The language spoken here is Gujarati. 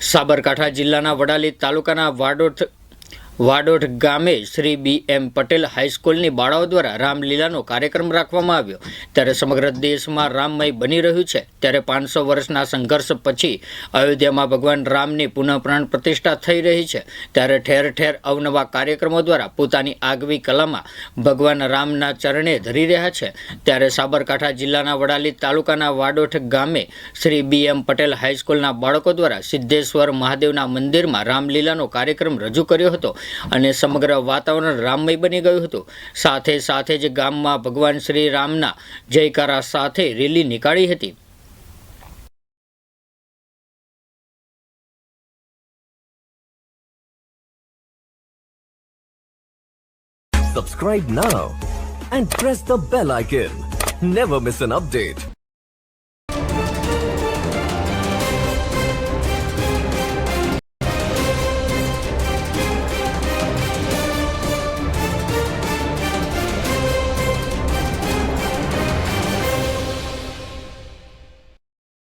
સાબરકાંઠા જિલ્લાના વડાલી તાલુકાના વાડોઠ વાડોઠ ગામે શ્રી બી એમ પટેલ હાઈસ્કૂલની બાળાઓ દ્વારા રામલીલાનો કાર્યક્રમ રાખવામાં આવ્યો. ત્યારે સમગ્ર દેશમાં રામમય બની રહ્યું છે. ત્યારે પાંચસો વર્ષના સંઘર્ષ પછી અયોધ્યામાં ભગવાન રામની પુનઃપ્રાણ પ્રતિષ્ઠા થઈ રહી છે. ત્યારે ઠેર ઠેર અવનવા કાર્યક્રમો દ્વારા પોતાની આગવી કલામાં ભગવાન રામના ચરણે ધરી રહ્યા છે. ત્યારે સાબરકાંઠા જિલ્લાના વડાલી તાલુકાના વાડોઠ ગામે શ્રી બી એમ પટેલ હાઈસ્કૂલના બાળકો દ્વારા સિદ્ધેશ્વર મહાદેવના મંદિરમાં રામલીલાનો કાર્યક્રમ રજૂ કર્યો હતો. અને સમગ્ર વાતાવરણ રામમય બની ગયું હતું સાથે સાથે જ ગામમાં ભગવાન શ્રી રામના જયકારા સાથે રેલી નીકાળી હતી Subscribe now and press the bell icon. Never miss an update.